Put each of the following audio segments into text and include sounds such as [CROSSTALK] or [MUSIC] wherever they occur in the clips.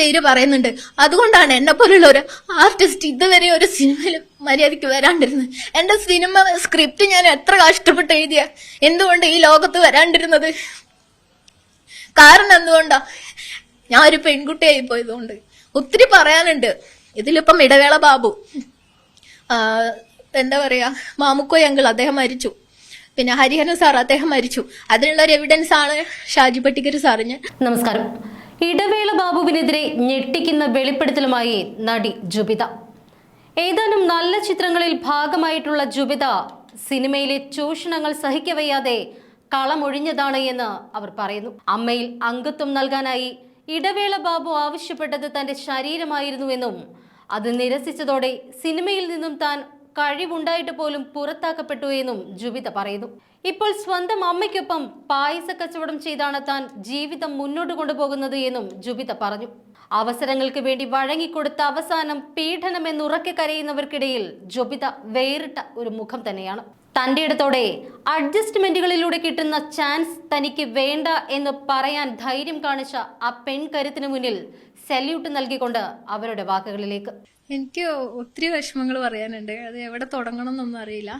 പേര് പറയുന്നുണ്ട്. അതുകൊണ്ടാണ് എന്നെ പോലുള്ള ഒരു ആർട്ടിസ്റ്റ് ഇതുവരെ ഒരു സിനിമയിൽ മര്യാദയ്ക്ക് വരാണ്ടിരുന്നത്. എന്റെ സിനിമ സ്ക്രിപ്റ്റ് ഞാൻ എത്ര കഷ്ടപ്പെട്ട് എഴുതിയ? എന്തുകൊണ്ട് ഈ ലോകത്ത് വരാണ്ടിരുന്നത്? കാരണം എന്തുകൊണ്ടാ? ഞാൻ ഒരു പെൺകുട്ടിയായി പോയതുകൊണ്ട്. ഒത്തിരി പറയാനുണ്ട്. ഇതിലിപ്പം ഇടവേള ബാബു. എന്താ പറയാ? മാമുക്കോ അങ്കിൾ അദ്ദേഹം മരിച്ചു. പിന്നെ ഹരിഹരൻ സാർ അദ്ദേഹം മരിച്ചു. അതിനുള്ള ഒരു എവിഡൻസ് ആണ് ഷാജി പട്ടിക്കർ സാറിന് നമസ്കാരം. ഇടവേള ബാബുവിനെതിരെ ഞെട്ടിക്കുന്ന വെളിപ്പെടുത്തലുമായി നടി ജുബിത. ഏതാനും നല്ല ചിത്രങ്ങളിൽ ഭാഗമായിട്ടുള്ള ജുബിത സിനിമയിലെ ചൂഷണങ്ങൾ സഹിക്കവയ്യാതെ കളമൊഴിഞ്ഞതാണ് എന്ന് അവർ പറയുന്നു. അമ്മയിൽ അംഗത്വം നൽകാനായി ഇടവേള ബാബു ആവശ്യപ്പെട്ടത് തന്റെ ശരീരമായിരുന്നുവെന്നും അത് നിരസിച്ചതോടെ സിനിമയിൽ നിന്നും താൻ കഴിവുണ്ടായിട്ട് പോലും പുറത്താക്കപ്പെട്ടു എന്നും ജുബിത പറയുന്നു. ഇപ്പോൾ സ്വന്തം അമ്മയ്ക്കൊപ്പം പായസ കച്ചവടം ചെയ്താണ് താൻ ജീവിതം മുന്നോട്ട് കൊണ്ടുപോകുന്നത് എന്നും ജുബിത പറഞ്ഞു. അവസരങ്ങൾക്ക് വേണ്ടി വഴങ്ങിക്കൊടുത്ത അവസാനം പീഡനം എന്നുറക്കെ കരയുന്നവർക്കിടയിൽ ജുബിത വേറിട്ട ഒരു മുഖം തന്നെയാണ്. തന്റെ ഇടത്തോടെ അഡ്ജസ്റ്റ്മെന്റുകളിലൂടെ കിട്ടുന്ന ചാൻസ് തനിക്ക് വേണ്ട എന്ന് പറയാൻ ധൈര്യം കാണിച്ച ആ പെൺകരുത്തിന് മുന്നിൽ സല്യൂട്ട് നൽകിക്കൊണ്ട് അവരുടെ വാക്കുകളിലേക്ക്. എനിക്ക് ഒത്തിരി വിഷമങ്ങൾ പറയാനുണ്ട്. അത് എവിടെ തുടങ്ങണം എന്നൊന്നും അറിയില്ല.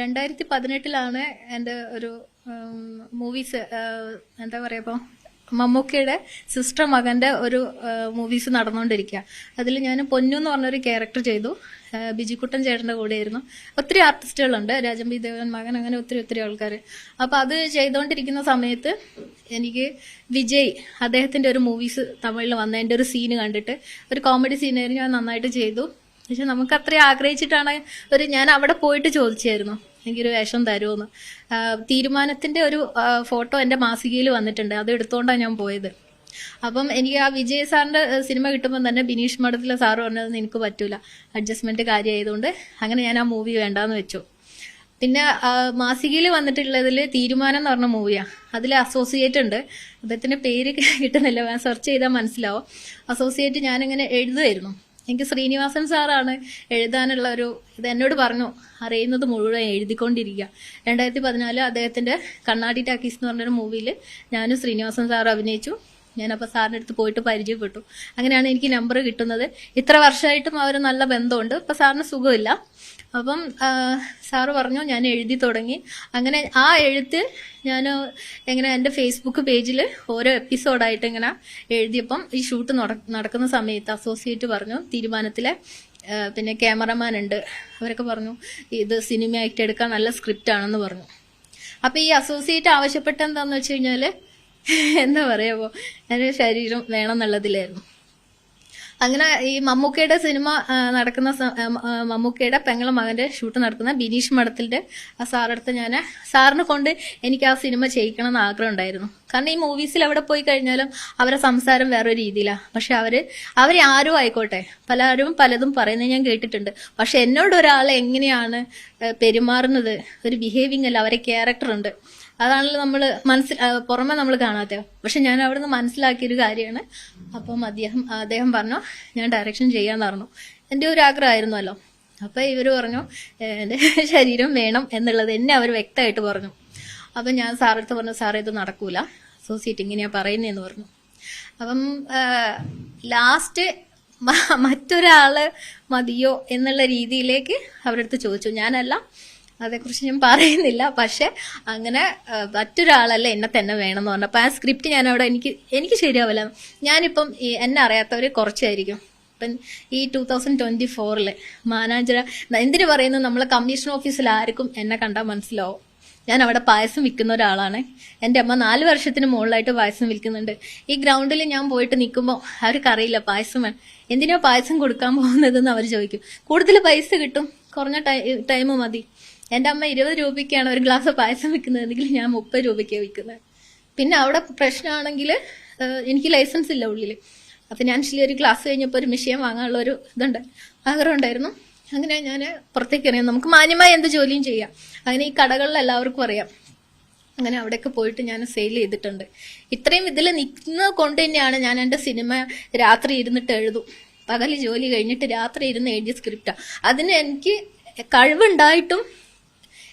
രണ്ടായിരത്തി പതിനെട്ടിലാണ് എന്റെ ഒരു മൂവീസ് എന്താ പറയുക ഇപ്പോൾ മമ്മൂക്കയുടെ സിസ്റ്റർ മകന്റെ ഒരു മൂവീസ് നടന്നുകൊണ്ടിരിക്കുക അതിൽ ഞാൻ പൊന്നു എന്ന് പറഞ്ഞൊരു ക്യാരക്ടർ ചെയ്തു. ബിജിക്കുട്ടൻ ചേട്ടന്റെ കൂടെയായിരുന്നു. ഒത്തിരി ആർട്ടിസ്റ്റുകളുണ്ട്. രാജംബി ദേവൻ മകൻ അങ്ങനെ ഒത്തിരി ഒത്തിരി ആൾക്കാർ അപ്പോൾ അത് ചെയ്തുകൊണ്ടിരിക്കുന്ന സമയത്ത് എനിക്ക് വിജയ് അദ്ദേഹത്തിന്റെ ഒരു മൂവീസ് തമിഴിൽ വന്നതിന്റെ ഒരു സീന് കണ്ടിട്ട് ഒരു കോമഡി സീനായിരുന്നു ഞാൻ നന്നായിട്ട് ചെയ്തു. പക്ഷെ നമുക്ക് അത്രയും ആഗ്രഹിച്ചിട്ടാണ് ഒരു ഞാൻ അവിടെ പോയിട്ട് ചോദിച്ചായിരുന്നു. എനിക്കൊരു വേഷം തരുമെന്ന് തീരുമാനത്തിന്റെ ഒരു ഫോട്ടോ എന്റെ മാസികയിൽ വന്നിട്ടുണ്ട്. അത് എടുത്തോണ്ടാണ് ഞാൻ പോയത്. അപ്പം എനിക്ക് ആ വിജയ് സാറിന്റെ സിനിമ കിട്ടുമ്പോൾ തന്നെ ബിനീഷ് മഠത്തിലെ സാറ് പറഞ്ഞത് എനിക്ക് പറ്റൂല. അഡ്ജസ്റ്റ്മെന്റ് കാര്യമായതുകൊണ്ട് അങ്ങനെ ഞാൻ ആ മൂവി വേണ്ടാന്ന് വെച്ചു. പിന്നെ മാസികയിൽ വന്നിട്ടുള്ളതിൽ തീരുമാനം എന്ന് പറഞ്ഞ മൂവിയാണ് അതിൽ അസോസിയേറ്റ് ഉണ്ട്. അദ്ദേഹത്തിന്റെ പേര് കിട്ടുന്നില്ല. ഞാൻ സെർച്ച് ചെയ്താൽ മനസ്സിലാവും. അസോസിയേറ്റ് ഞാനിങ്ങനെ എഴുതുമായിരുന്നു എനിക്ക് ശ്രീനിവാസൻ സാറാണ് എഴുതാനുള്ള ഒരു ഇത് എന്നോട് പറഞ്ഞു. അറിയുന്നത് മുഴുവൻ എഴുതിക്കൊണ്ടിരിക്കുക രണ്ടായിരത്തി പതിനാല് അദ്ദേഹത്തിന്റെ കണ്ണാടി ടാക്കീസ് എന്ന് പറഞ്ഞൊരു മൂവിയിൽ ഞാനും ശ്രീനിവാസൻ സാർ അഭിനയിച്ചു. ഞാനപ്പോൾ സാറിന്റെ അടുത്ത് പോയിട്ട് പരിചയപ്പെട്ടു. അങ്ങനെയാണ് എനിക്ക് നമ്പർ കിട്ടുന്നത്. ഇത്ര വർഷമായിട്ടും അവർ നല്ല ബന്ധമുണ്ട്. ഇപ്പം സാറിന് സുഖമില്ല. അപ്പം സാറ് പറഞ്ഞു ഞാൻ എഴുതി തുടങ്ങി. അങ്ങനെ ആ എഴുത്ത് ഞാൻ എങ്ങനെ എന്റെ ഫേസ്ബുക്ക് പേജിൽ ഓരോ എപ്പിസോഡായിട്ട് ഇങ്ങനെ എഴുതിയപ്പം ഈ ഷൂട്ട് നടക്കുന്ന സമയത്ത് അസോസിയേറ്റ് പറഞ്ഞു തീരുമാനത്തിലെ പിന്നെ ക്യാമറമാൻ ഉണ്ട്. അവരൊക്കെ പറഞ്ഞു ഇത് സിനിമയായിട്ട് എടുക്കാൻ നല്ല സ്ക്രിപ്റ്റ് ആണെന്ന് പറഞ്ഞു. അപ്പൊ ഈ അസോസിയേറ്റ് ആവശ്യപ്പെട്ട എന്താന്ന് വെച്ച് കഴിഞ്ഞാൽ [LAUGHS] എന്താ പറയാപ്പോ എന്റെ ശരീരം വേണം എന്നുള്ളതിലായിരുന്നു അങ്ങനെ ഈ മമ്മൂക്കയുടെ സിനിമ നടക്കുന്ന മമ്മൂക്കയുടെ പെങ്ങളെ മകന്റെ ഷൂട്ട് നടക്കുന്ന ബിനീഷ് മഠത്തിന്റെ ആ സാറടുത്ത് ഞാൻ സാറിനെ കൊണ്ട് എനിക്ക് ആ സിനിമ ചെയ്യിക്കണം എന്ന് ആഗ്രഹം ഉണ്ടായിരുന്നു. കാരണം ഈ മൂവീസിൽ എവിടെ പോയി കഴിഞ്ഞാലും അവരെ സംസാരം വേറെ രീതിയിലാണ് പക്ഷെ അവർ അവരെ ആരും ആയിക്കോട്ടെ പലരും പലതും പറയുന്നത് ഞാൻ കേട്ടിട്ടുണ്ട്. പക്ഷെ എന്നോട് ഒരാൾ എങ്ങനെയാണ് പെരുമാറുന്നത്? ഒരു ബിഹേവിങ് അല്ല അവരെ ക്യാരക്ടർ ഉണ്ട്. അതാണല്ലോ നമ്മൾ മനസ്സിൽ പുറമെ നമ്മൾ കാണാത്ത. പക്ഷെ ഞാൻ അവിടുന്ന് മനസ്സിലാക്കിയൊരു കാര്യമാണ്. അപ്പം അദ്ദേഹം അദ്ദേഹം പറഞ്ഞു ഞാൻ ഡയറക്ഷൻ ചെയ്യാന്ന് പറഞ്ഞു. എന്റെ ഒരു ആഗ്രഹമായിരുന്നല്ലോ. അപ്പം ഇവർ പറഞ്ഞു "ഏ, എന്റെ ശരീരം വേണം എന്നുള്ളത് എന്നെ അവർ വ്യക്തമായിട്ട് പറഞ്ഞു. അപ്പം ഞാൻ സാറെടുത്ത് പറഞ്ഞു സാറേ ഇത് നടക്കൂല. അസോസിയേറ്റ് ഇങ്ങനെയാ പറയുന്നതെന്ന് പറഞ്ഞു. അപ്പം ലാസ്റ്റ് മറ്റൊരാൾ മതിയോ എന്നുള്ള രീതിയിലേക്ക് അവരടുത്ത് ചോദിച്ചു. ഞാനല്ല അതേക്കുറിച്ച് ഞാൻ പറയുന്നില്ല. പക്ഷെ അങ്ങനെ മറ്റൊരാളല്ലേ എന്നെ തന്നെ വേണമെന്ന് പറഞ്ഞപ്പോൾ ആ സ്ക്രിപ്റ്റ് ഞാൻ അവിടെ എനിക്ക് എനിക്ക് ശരിയാവില്ല. ഞാനിപ്പം എന്നെ അറിയാത്തവർ കുറച്ചായിരിക്കും. ഇപ്പം ഈ ടൂ തൗസൻഡ് ട്വന്റി ഫോറിൽ മാനാജര എന്തിനു പറയുന്നു? നമ്മളെ കമ്മീഷൻ ഓഫീസിൽ ആർക്കും എന്നെ കണ്ടാൽ മനസ്സിലാവും. ഞാൻ അവിടെ പായസം വിൽക്കുന്ന ഒരാളാണ്. എന്റെ അമ്മ നാല് വർഷത്തിന് മുകളിലായിട്ട് പായസം വിൽക്കുന്നുണ്ട്. ഈ ഗ്രൗണ്ടിൽ ഞാൻ പോയിട്ട് നിൽക്കുമ്പോൾ അവർക്കറിയില്ല പായസം വേണം. എന്തിനാ പായസം കൊടുക്കാൻ പോകുന്നതെന്ന് അവർ ചോദിക്കും. കൂടുതൽ പൈസ കിട്ടും. കുറഞ്ഞ ടൈം മതി. എന്റെ അമ്മ ഇരുപത് രൂപയ്ക്കാണ് ഒരു ഗ്ലാസ് പായസം വിൽക്കുന്നതെങ്കിൽ ഞാൻ മുപ്പത് രൂപയ്ക്ക് വിൽക്കുന്നത്. പിന്നെ അവിടെ പ്രശ്നമാണെങ്കിൽ എനിക്ക് ലൈസൻസ് ഇല്ല ഉള്ളിൽ ഫിനാൻഷ്യലി ഒരു ക്ലാസ് കഴിഞ്ഞപ്പോൾ ഒരു വിഷയം വാങ്ങാനുള്ള ഒരു ഇതുണ്ട്. ആഗ്രഹം ഉണ്ടായിരുന്നു. അങ്ങനെ ഞാൻ പുറത്തേക്ക് അറിയാം നമുക്ക് മാന്യമായി എന്ത് ജോലിയും ചെയ്യാം. അങ്ങനെ ഈ കടകളിൽ എല്ലാവർക്കും അറിയാം. അങ്ങനെ അവിടെയൊക്കെ പോയിട്ട് ഞാൻ സെയിൽ ചെയ്തിട്ടുണ്ട്. ഇത്രയും ഇതിൽ നിൽക്കുന്നത് കൊണ്ട് തന്നെയാണ് ഞാൻ എന്റെ സിനിമ രാത്രി ഇരുന്നിട്ട് എഴുതും. പകൽ ജോലി കഴിഞ്ഞിട്ട് രാത്രി ഇരുന്ന് എഴുതിയ സ്ക്രിപ്റ്റാണ് അതിന് എനിക്ക് കഴിവുണ്ടായിട്ടും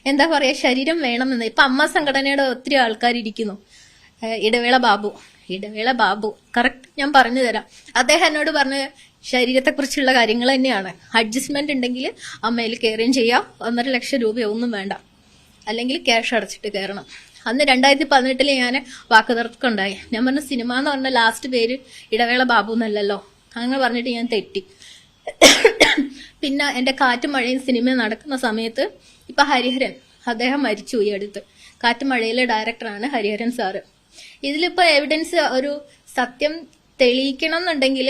എന്താ പറയാ ശരീരം വേണമെന്ന്. ഇപ്പൊ അമ്മ സംഘടനയുടെ ഒത്തിരി ആൾക്കാർ ഇരിക്കുന്നു ഇടവേള ബാബു. ഇടവേള ബാബു. കറക്റ്റ് ഞാൻ പറഞ്ഞു തരാം. അദ്ദേഹം എന്നോട് പറഞ്ഞ ശരീരത്തെക്കുറിച്ചുള്ള കാര്യങ്ങൾ തന്നെയാണ്. അഡ്ജസ്റ്റ്മെന്റ് ഉണ്ടെങ്കിൽ അമ്മയിൽ കയറുകയും ചെയ്യാം. ഒന്നര ലക്ഷം രൂപയോ ഒന്നും വേണ്ട. അല്ലെങ്കിൽ ക്യാഷ് അടച്ചിട്ട് കയറണം. അന്ന് രണ്ടായിരത്തി പതിനെട്ടിൽ ഞാൻ വാക്ക് ഉണ്ടായി ഞാൻ പറഞ്ഞ സിനിമ എന്ന് പറഞ്ഞ ലാസ്റ്റ് പേര് ഇടവേള ബാബു എന്നല്ലല്ലോ. അങ്ങനെ പറഞ്ഞിട്ട് ഞാൻ തെറ്റി. പിന്നെ എന്റെ കാറ്റും മഴയും സിനിമ നടക്കുന്ന സമയത്ത് ഇപ്പൊ ഹരിഹരൻ അദ്ദേഹം മരിച്ചു ഈ അടുത്ത്. കാറ്റുമഴയിലെ ഡയറക്ടറാണ് ഹരിഹരൻ സാറ് ഇതിലിപ്പോ എവിഡൻസ് ഒരു സത്യം തെളിയിക്കണം എന്നുണ്ടെങ്കിൽ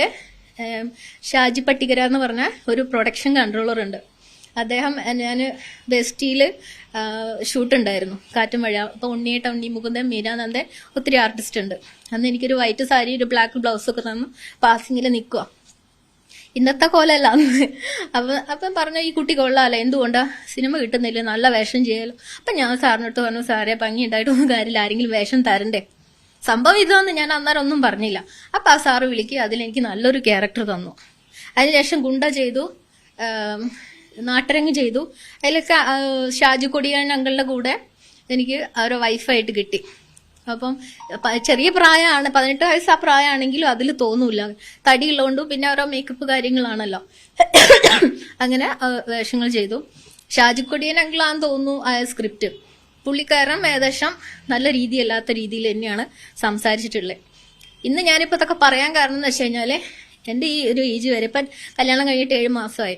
ഷാജി പട്ടികര എന്ന് പറഞ്ഞ ഒരു പ്രൊഡക്ഷൻ കൺട്രോളർ ഉണ്ട്. അദ്ദേഹം ഞാൻ ബെസ്റ്റിയിൽ ഷൂട്ട് ഉണ്ടായിരുന്നു കാറ്റും മഴ അപ്പോൾ ഉണ്ണിയേട്ട ഉണ്ണി മുകുന്ദൻ മീരാനന്ദൻ ഒത്തിരി ആർട്ടിസ്റ്റ് ഉണ്ട്. അന്ന് എനിക്കൊരു വൈറ്റ് സാരി ഒരു ബ്ലാക്ക് ബ്ലൗസ് ഒക്കെ തന്നു. പാസിങ്ങിൽ നിൽക്കുക ഇന്നത്തെ കോലല്ല അന്ന്. അപ്പൊ അപ്പം പറഞ്ഞു ഈ കുട്ടി കൊള്ളാമല്ലോ എന്തുകൊണ്ടാ? സിനിമ കിട്ടുന്നില്ല? നല്ല വേഷം ചെയ്യാലോ. അപ്പൊ ഞാൻ സാറിനടുത്ത് പറഞ്ഞു സാറേ ഭംഗി ഉണ്ടായിട്ടൊന്നും കാര്യമില്ല. ആരെങ്കിലും വേഷം തരണ്ടേ? സംഭവം ഇതാന്ന് ഞാൻ അന്നേരം ഒന്നും പറഞ്ഞില്ല. അപ്പൊ ആ സാറ് വിളിക്കുക അതിലെനിക്ക് നല്ലൊരു ക്യാരക്ടർ തന്നു. അതിനുശേഷം ഗുണ്ട ചെയ്തു നാട്ടരങ്ങ് ചെയ്തു. അതിലൊക്കെ ഷാജു കൊടിയാൻ അങ്കളുടെ കൂടെ എനിക്ക് ഓരോ വൈഫായിട്ട് കിട്ടി. അപ്പം ചെറിയ പ്രായമാണ് പതിനെട്ട് വയസ്സ് ആ പ്രായമാണെങ്കിലും അതിൽ തോന്നൂല. ഉള്ളതുകൊണ്ടും പിന്നെ ഓരോ മേക്കപ്പ് കാര്യങ്ങളാണല്ലോ. അങ്ങനെ വേഷങ്ങൾ ചെയ്തു. ഷാജിക്കൊടിയൻ അങ്കിളാന്ന് തോന്നുന്നു ആ സ്ക്രിപ്റ്റ് പുള്ളിക്കാരൻ ഏകദേശം നല്ല രീതിയല്ലാത്ത രീതിയിൽ തന്നെയാണ് സംസാരിച്ചിട്ടുള്ളത് ഇന്ന് ഞാനിപ്പോൾ ഇതൊക്കെ പറയാൻ കാരണം എന്ന് വെച്ച് കഴിഞ്ഞാൽ എന്റെ ഈ ഒരു ഏജ് വരെ ഇപ്പം കല്യാണം കഴിഞ്ഞിട്ട് ഏഴ് മാസമായി.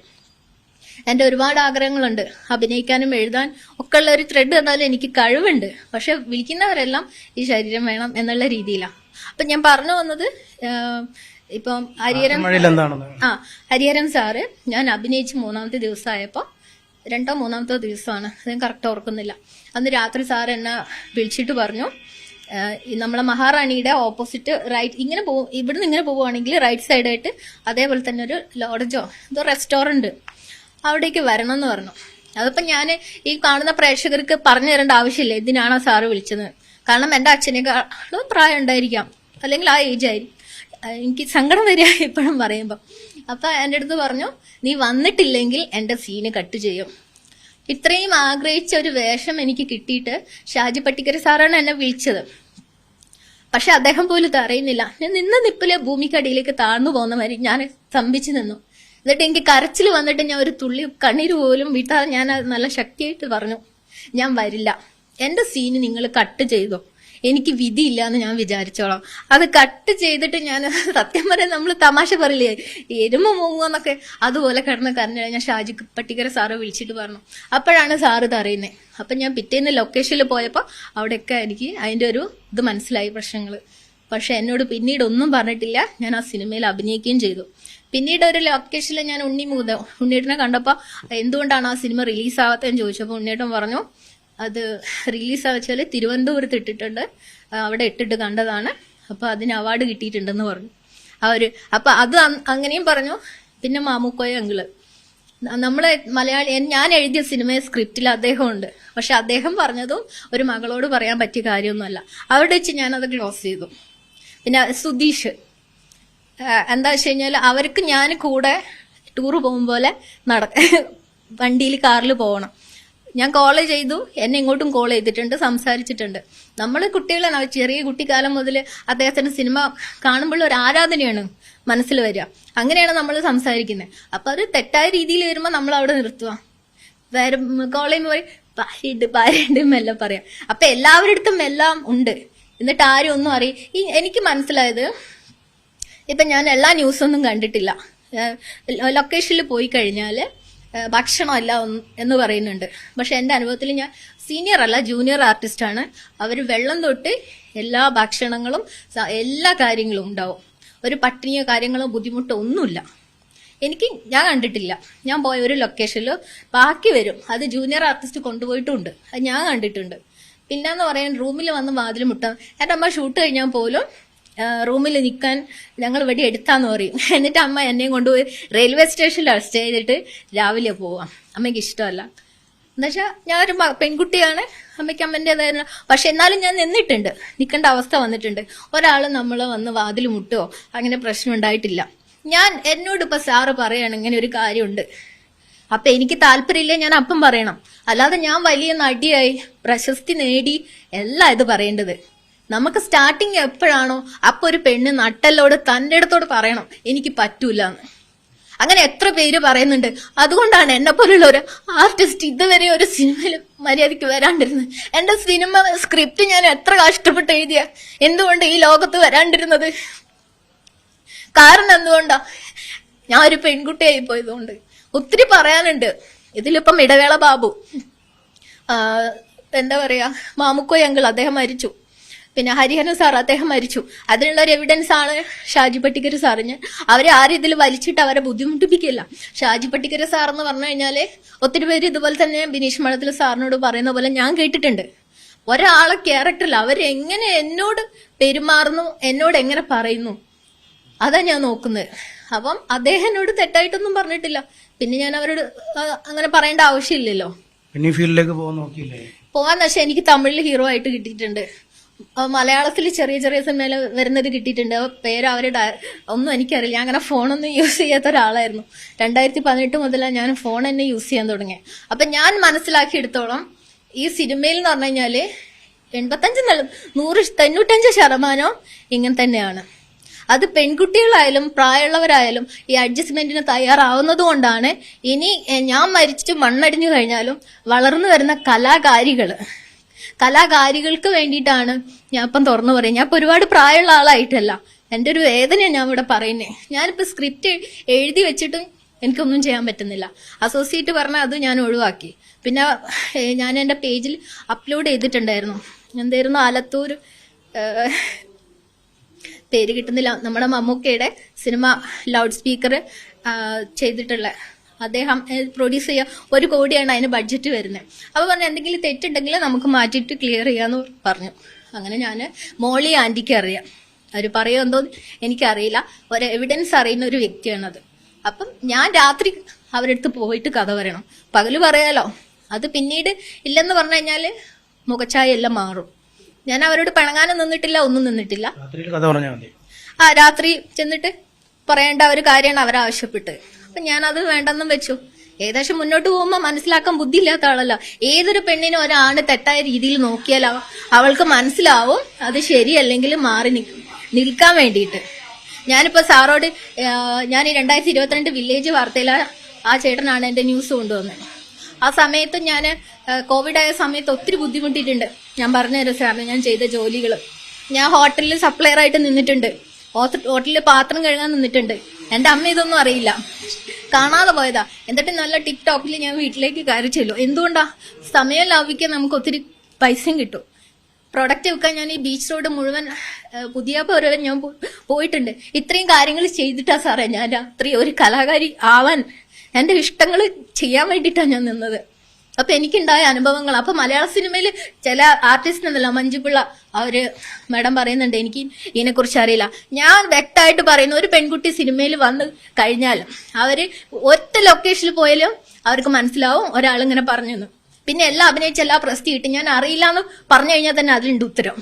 എന്റെ ഒരുപാട് ആഗ്രഹങ്ങളുണ്ട്. അഭിനയിക്കാനും എഴുതാൻ ഒക്കെ ഉള്ള ഒരു ത്രെഡ് എന്നാലും എനിക്ക് കഴിവുണ്ട്. പക്ഷെ വിളിക്കുന്നവരെല്ലാം ഈ ശരീരം വേണം എന്നുള്ള രീതിയിലാണ് അപ്പൊ ഞാൻ പറഞ്ഞു വന്നത് ഇപ്പം മഴയിൽ ആ ഹരിഹരൻ സാറ് ഞാൻ അഭിനയിച്ച് മൂന്നാമത്തെ ദിവസമായപ്പോൾ രണ്ടോ മൂന്നാമത്തോ ദിവസമാണ്. അത് ഞാൻ കറക്റ്റ് ഓർക്കുന്നില്ല. അന്ന് രാത്രി സാർ എന്നെ വിളിച്ചിട്ട് പറഞ്ഞു നമ്മളെ മഹാറാണിയുടെ ഓപ്പോസിറ്റ് റൈറ്റ് ഇങ്ങനെ പോകും ഇവിടുന്ന് ഇങ്ങനെ പോവുകയാണെങ്കിൽ റൈറ്റ് സൈഡായിട്ട് അതേപോലെ തന്നെ ഒരു ലോഡ്ജോ എന്തോ റെസ്റ്റോറന്റ് അവിടേക്ക് വരണം എന്ന് പറഞ്ഞു. അതിപ്പോ ഞാൻ ഈ കാണുന്ന പ്രേക്ഷകർക്ക് പറഞ്ഞു തരേണ്ട ആവശ്യമില്ല. എന്തിനാണ് ആ സാറ് വിളിച്ചത്? കാരണം എന്റെ അച്ഛനേക്കാളും പ്രായം ഉണ്ടായിരിക്കാം. അല്ലെങ്കിൽ ആ ഏജ് ആയിരിക്കും. എനിക്ക് സങ്കടം വരിക എപ്പോഴും പറയുമ്പോൾ അപ്പൊ എന്റെ അടുത്ത് പറഞ്ഞു നീ വന്നിട്ടില്ലെങ്കിൽ എന്റെ സീന് കട്ട് ചെയ്യും. ഇത്രയും ആഗ്രഹിച്ച ഒരു വേഷം എനിക്ക് കിട്ടിയിട്ട് ഷാജി പട്ടിക്കര സാറാണ് എന്നെ വിളിച്ചത്. പക്ഷെ അദ്ദേഹം പോലും അറിയുന്നില്ല. ഞാൻ നിന്ന നിപ്പിലെ ഭൂമിക്കടിയിലേക്ക് താഴ്ന്നു പോകുന്ന മാതിരി ഞാൻ സ്തംഭിച്ചു നിന്നു. എന്നിട്ട് എനിക്ക് കരച്ചിൽ വന്നിട്ട് ഞാൻ ഒരു തുള്ളി കണ്ണീര് പോലും വിട്ടാതെ ഞാൻ നല്ല ശക്തിയായിട്ട് പറഞ്ഞു. ഞാൻ വരില്ല. എന്റെ സീന് നിങ്ങൾ കട്ട് ചെയ്തോ. എനിക്ക് വിധിയില്ല എന്ന് ഞാൻ വിചാരിച്ചോളാം. അത് കട്ട് ചെയ്തിട്ട് ഞാൻ സത്യം പറയാൻ നമ്മൾ തമാശ പറയില്ലേ? എരുമ മൂങ്ങുവെന്നൊക്കെ അതുപോലെ കിടന്ന് കരഞ്ഞ ഞാൻ ഷാജി പട്ടിക്കര സാറ് വിളിച്ചിട്ട് പറഞ്ഞു. അപ്പോഴാണ് സാറ് ഇത് അറിയുന്നത് അപ്പൊ ഞാൻ പിറ്റേന്ന് ലൊക്കേഷനിൽ പോയപ്പോൾ അവിടെയൊക്കെ എനിക്ക് അതിന്റെ ഒരു ഇത് മനസ്സിലായി പ്രശ്നങ്ങൾ പക്ഷെ എന്നോട് പിന്നീട് ഒന്നും പറഞ്ഞിട്ടില്ല. ഞാൻ ആ സിനിമയിൽ അഭിനയിക്കുകയും ചെയ്തു. പിന്നീട് ഒരു ലൊക്കേഷനിൽ ഞാൻ ഉണ്ണി മൂത ഉണ്ണിയേട്ടനെ കണ്ടപ്പോൾ എന്തുകൊണ്ടാണ് ആ സിനിമ റിലീസ് ആവാത്തതെന്ന് ചോദിച്ചപ്പോൾ ഉണ്ണിയേട്ടൻ പറഞ്ഞു അത് റിലീസ് വെച്ചാൽ തിരുവനന്തപുരത്ത് ഇട്ടിട്ടുണ്ട്. അവിടെ ഇട്ടിട്ട് കണ്ടതാണ്. അപ്പോൾ അതിന് അവാർഡ് കിട്ടിയിട്ടുണ്ടെന്ന് പറഞ്ഞു. ആ ഒരു അത് അങ്ങനെയും പറഞ്ഞു. പിന്നെ മാമുക്കോയ അങ്കിൾ. നമ്മളെ മലയാളി ഞാൻ എഴുതിയ സിനിമയെ സ്ക്രിപ്റ്റിൽ അദ്ദേഹമുണ്ട്. പക്ഷെ അദ്ദേഹം പറഞ്ഞതും ഒരു മകളോട് പറയാൻ പറ്റിയ കാര്യമൊന്നുമല്ല. അവിടെ വെച്ച് ഞാനത് ക്ലോസ് ചെയ്തു. പിന്നെ സുധീഷ്. എന്താ വെച്ച് കഴിഞ്ഞാൽ അവർക്ക് ഞാൻ കൂടെ ടൂർ പോകും പോലെ നട വണ്ടിയിൽ കാറിൽ പോകണം ഞാൻ കോൾ ചെയ്തു എന്നെ ഇങ്ങോട്ടും കോൾ ചെയ്തിട്ടുണ്ട് സംസാരിച്ചിട്ടുണ്ട്. നമ്മൾ കുട്ടികളാണ് ചെറിയ കുട്ടിക്കാലം മുതൽ അദ്ദേഹത്തിന്റെ സിനിമ കാണുമ്പോൾ ഒരു ആരാധനയാണ് മനസ്സിൽ വരിക. അങ്ങനെയാണ് നമ്മൾ സംസാരിക്കുന്നത്. അപ്പോൾ അത് തെറ്റായ രീതിയിൽ വരുമ്പോൾ നമ്മൾ അവിടെ നിർത്തുക വേറെ കോൾ ചെയ്യുമ്പോൾ പറയും പാരിയുണ്ട് പാരിയുണ്ട് എല്ലാം പറയാം. അപ്പം എല്ലാവരുടെ അടുത്തും എല്ലാം ഉണ്ട്. എന്നിട്ട് ആരും ഒന്നും അറിയും എനിക്ക് മനസ്സിലായത് ഇപ്പൊ ഞാൻ എല്ലാ ന്യൂസൊന്നും കണ്ടിട്ടില്ല. ലൊക്കേഷനിൽ പോയി കഴിഞ്ഞാൽ ഭക്ഷണമല്ല എന്ന് പറയുന്നുണ്ട്. പക്ഷെ എന്റെ അനുഭവത്തിൽ ഞാൻ സീനിയർ അല്ല ജൂനിയർ ആർട്ടിസ്റ്റ് ആണ്. അവർ വെള്ളം തൊട്ട് എല്ലാ ഭക്ഷണങ്ങളും എല്ലാ കാര്യങ്ങളും ഉണ്ടാവും. ഒരു പട്ടിണിയോ കാര്യങ്ങളോ ബുദ്ധിമുട്ടോ ഒന്നുമില്ല. എനിക്ക് ഞാൻ കണ്ടിട്ടില്ല. ഞാൻ പോയ ഒരു ലൊക്കേഷനിൽ ബാക്കി വരും. അത് ജൂനിയർ ആർട്ടിസ്റ്റ് കൊണ്ടുപോയിട്ടുണ്ട്. അത് ഞാൻ കണ്ടിട്ടുണ്ട്. പിന്നെന്ന് പറയാൻ റൂമിൽ വന്ന് വാതിൽ മുട്ടാം എന്റെ അമ്മ ഷൂട്ട് കഴിഞ്ഞാൽ പോലും റൂമിൽ നിൽക്കാൻ ഞങ്ങൾ വെടി എടുത്താന്ന് പറയും. എന്നിട്ട് അമ്മ എന്നെയും കൊണ്ടുപോയി റെയിൽവേ സ്റ്റേഷനിൽ സ്റ്റേ ചെയ്തിട്ട് രാവിലെ പോവാം. അമ്മയ്ക്ക് ഇഷ്ടമല്ല. എന്നുവെച്ചാൽ ഞാനൊരു പെൺകുട്ടിയാണ്. അമ്മയ്ക്ക് അമ്മേന്റെതായിരുന്നു പക്ഷെ എന്നാലും ഞാൻ നിന്നിട്ടുണ്ട്. നിൽക്കേണ്ട അവസ്ഥ വന്നിട്ടുണ്ട്. ഒരാൾ നമ്മൾ വന്ന് വാതിൽ മുട്ടോ അങ്ങനെ പ്രശ്നം ഉണ്ടായിട്ടില്ല. ഞാൻ എന്നോട് ഇപ്പം സാറ് പറയാണ് ഇങ്ങനെ ഒരു കാര്യമുണ്ട്. അപ്പം എനിക്ക് താല്പര്യമില്ല ഞാൻ അപ്പം പറയണം. അല്ലാതെ ഞാൻ വലിയ നടിയായി പ്രശസ്തി നേടി എല്ലാം ഇത് പറയേണ്ടത്. നമുക്ക് സ്റ്റാർട്ടിങ് എപ്പോഴാണോ അപ്പൊ ഒരു പെണ്ണ് നട്ടല്ലോട് തന്റെ അടുത്തോട് പറയണം എനിക്ക് പറ്റൂല എന്ന് അങ്ങനെ എത്ര പേര് പറയുന്നുണ്ട്. അതുകൊണ്ടാണ് എന്നെ പോലുള്ള ഒരു ആർട്ടിസ്റ്റ് ഇതുവരെ ഒരു സിനിമയിൽ മര്യാദയ്ക്ക് വരാണ്ടിരുന്നത്. എന്റെ സിനിമ സ്ക്രിപ്റ്റ് ഞാൻ എത്ര കഷ്ടപ്പെട്ട് എഴുതിയ? എന്തുകൊണ്ട് ഈ ലോകത്ത് വരാണ്ടിരുന്നത്? കാരണം എന്തുകൊണ്ടാ? ഞാൻ ഒരു പെൺകുട്ടിയായി പോയതുകൊണ്ട്. ഒത്തിരി പറയാനുണ്ട്. ഇതിലിപ്പം ഇടവേള ബാബു. എന്താ പറയാ? മാമുക്കോയങ്കിൾ അദ്ദേഹം മരിച്ചു. പിന്നെ ഹരിഹരൻ സാർ അദ്ദേഹം മരിച്ചു. അതിനുള്ള ഒരു എവിഡൻസ് ആണ് ഷാജി പട്ടിക്കർ സാറിന് അവരെ ആരും ഇതിൽ വലിച്ചിട്ട് അവരെ ബുദ്ധിമുട്ടിപ്പിക്കില്ല. ഷാജി പട്ടിക്കര സാർ എന്ന് പറഞ്ഞു കഴിഞ്ഞാൽ ഒത്തിരി പേര് ഇതുപോലെ തന്നെ ബിനീഷ് മഠത്തിൽ സാറിനോട് പറയുന്ന പോലെ ഞാൻ കേട്ടിട്ടുണ്ട്. ഒരാളെ ക്യാരക്ടറിൽ അവരെങ്ങനെ എന്നോട് പെരുമാറുന്നു എന്നോട് എങ്ങനെ പറയുന്നു? അതാ ഞാൻ നോക്കുന്നത്. അപ്പം അദ്ദേഹം എന്നോട് തെറ്റായിട്ടൊന്നും പറഞ്ഞിട്ടില്ല. പിന്നെ ഞാൻ അവരോട് അങ്ങനെ പറയേണ്ട ആവശ്യമില്ലല്ലോ. പോവാന്ന് വെച്ചാൽ എനിക്ക് തമിഴിൽ ഹീറോ ആയിട്ട് കിട്ടിയിട്ടുണ്ട്. മലയാളത്തിൽ ചെറിയ ചെറിയ സിനിമയിൽ വരുന്നത് കിട്ടിയിട്ടുണ്ട്. പേര് അവരുടെ ഒന്നും എനിക്കറിയില്ല. ഞാൻ അങ്ങനെ ഫോണൊന്നും യൂസ് ചെയ്യാത്ത ഒരാളായിരുന്നു. രണ്ടായിരത്തി പതിനെട്ട് മുതലാണ് ഞാൻ ഫോൺ തന്നെ യൂസ് ചെയ്യാൻ തുടങ്ങിയത് അപ്പൊ ഞാൻ മനസ്സിലാക്കിയെടുത്തോളം ഈ സിനിമയിൽ എന്ന് പറഞ്ഞു കഴിഞ്ഞാൽ എൺപത്തഞ്ച് നൂറ് തൊണ്ണൂറ്റഞ്ച് ശതമാനം ഇങ്ങനെ തന്നെയാണ്. അത് പെൺകുട്ടികളായാലും പ്രായമുള്ളവരായാലും ഈ അഡ്ജസ്റ്റ്മെന്റിന് തയ്യാറാവുന്നത് കൊണ്ടാണ് ഇനി ഞാൻ മരിച്ചിട്ട് മണ്ണടിഞ്ഞു കഴിഞ്ഞാലും വളർന്നു വരുന്ന കലാകാരികൾ. കലാകാരികൾക്ക് വേണ്ടിയിട്ടാണ് ഞാൻ ഇപ്പം തുറന്നു പറയും ഞാൻ ഇപ്പോൾ ഒരുപാട് പ്രായമുള്ള ആളായിട്ടല്ല. എന്റെ ഒരു വേദനയാണ് ഞാൻ ഇവിടെ പറയുന്നത്. ഞാനിപ്പോൾ സ്ക്രിപ്റ്റ് എഴുതി വെച്ചിട്ടും എനിക്കൊന്നും ചെയ്യാൻ പറ്റുന്നില്ല. അസോസിയേറ്റ് പറഞ്ഞാൽ അത് ഞാൻ ഒഴിവാക്കി. പിന്നെ ഞാൻ എന്റെ പേജിൽ അപ്ലോഡ് ചെയ്തിട്ടുണ്ടായിരുന്നു. എന്തായിരുന്നു? ആലത്തൂർ പേര് കിട്ടുന്നില്ല. നമ്മുടെ മമ്മൂക്കയുടെ സിനിമ ലൗഡ് സ്പീക്കർ ചെയ്തിട്ടുള്ള അദ്ദേഹം പ്രൊഡ്യൂസ് ചെയ്യുക ഒരു കോടിയാണ് അതിന് ബഡ്ജറ്റ് വരുന്നത്. അപ്പോൾ പറഞ്ഞു എന്തെങ്കിലും തെറ്റുണ്ടെങ്കിൽ നമുക്ക് മാറ്റിയിട്ട് ക്ലിയർ ചെയ്യാന്ന് പറഞ്ഞു. അങ്ങനെ ഞാൻ മോളി ആന്റിക്ക് അറിയാം. അവർ പറയുമോ എന്തോ എനിക്കറിയില്ല. ഒരു എവിഡൻസ് അറിയുന്ന ഒരു വ്യക്തിയാണത്. അപ്പം ഞാൻ രാത്രി അവരെടുത്ത് പോയിട്ട് കഥ പറയണം. പകൽ പറയാലോ? അത് പിന്നീട് ഇല്ലെന്ന് പറഞ്ഞു കഴിഞ്ഞാൽ മുഖച്ചായ എല്ലാം മാറും. ഞാൻ അവരോട് പിണങ്ങാനും നിന്നിട്ടില്ല ഒന്നും നിന്നിട്ടില്ല. ആ രാത്രി ചെന്നിട്ട് പറയേണ്ട ഒരു കാര്യമാണ് അവർ ആവശ്യപ്പെട്ട് അപ്പൊ ഞാൻ അത് വേണ്ടെന്നും വെച്ചു. ഏകദേശം മുന്നോട്ട് പോകുമ്പോൾ മനസ്സിലാക്കാൻ ബുദ്ധിയില്ലാത്ത ആളല്ല. ഏതൊരു പെണ്ണിനും ഒരാണ് തെറ്റായ രീതിയിൽ നോക്കിയാൽ അവൾക്ക് മനസ്സിലാവും അത് ശരിയല്ലെങ്കിൽ മാറി നിൽക്കും നിൽക്കാൻ വേണ്ടിയിട്ട്. ഞാനിപ്പോ സാറോട് ഞാൻ രണ്ടായിരത്തി ഇരുപത്തിരണ്ട് വില്ലേജ് വാർത്തയിൽ ആ ചേട്ടനാണ് എന്റെ ന്യൂസ് കൊണ്ടുവന്നത്. ആ സമയത്ത് ഞാൻ കോവിഡ് ആയ സമയത്ത് ഒത്തിരി ബുദ്ധിമുട്ടിയിട്ടുണ്ട്. ഞാൻ പറഞ്ഞുതരാം സാറിന് ഞാൻ ചെയ്ത ജോലികൾ ഞാൻ ഹോട്ടലിൽ സപ്ലയർ ആയിട്ട് നിന്നിട്ടുണ്ട് ഹോട്ടലിൽ പാത്രം കഴുകാൻ നിന്നിട്ടുണ്ട്. എന്റെ അമ്മ ഇതൊന്നും അറിയില്ല. കാണാതെ പോയതാ. എന്നിട്ട് നല്ല ടിക്ടോക്കിൽ ഞാൻ വീട്ടിലേക്ക് കയറി ചെല്ലും. എന്തുകൊണ്ടാ? സമയം ലാഭിക്കാൻ നമുക്ക് ഒത്തിരി പൈസയും കിട്ടും. പ്രൊഡക്റ്റ് വിൽക്കാൻ ഞാൻ ഈ ബീച്ച് റോഡ് മുഴുവൻ പുതിയ പോലെ ഞാൻ പോയിട്ടുണ്ട്. ഇത്രയും കാര്യങ്ങൾ ചെയ്തിട്ടാ സാറേ ഞാൻ രാത്രി ഒരു കലാകാരി ആവാൻ എന്റെ ഇഷ്ടങ്ങൾ ചെയ്യാൻ വേണ്ടിയിട്ടാണ് ഞാൻ നിന്നത്. അപ്പൊ എനിക്കുണ്ടായ അനുഭവങ്ങൾ. അപ്പൊ മലയാള സിനിമയിൽ ചില ആർട്ടിസ്റ്റ് എന്നല്ല മഞ്ജുപിള്ള. അവർ മാഡം പറയുന്നുണ്ട് എനിക്ക് ഇതിനെക്കുറിച്ച് അറിയില്ല. ഞാൻ വ്യക്തമായിട്ട് പറയുന്ന ഒരു പെൺകുട്ടി സിനിമയിൽ വന്ന് കഴിഞ്ഞാൽ അവർ ഒറ്റ ലൊക്കേഷനിൽ പോയാലും അവർക്ക് മനസ്സിലാവും ഒരാളിങ്ങനെ പറഞ്ഞു. പിന്നെ എല്ലാം അഭിനയിച്ച എല്ലാ പ്രസ്തി കിട്ടി ഞാൻ അറിയില്ല എന്ന് പറഞ്ഞു കഴിഞ്ഞാൽ തന്നെ അതിലുണ്ട് ഉത്തരം.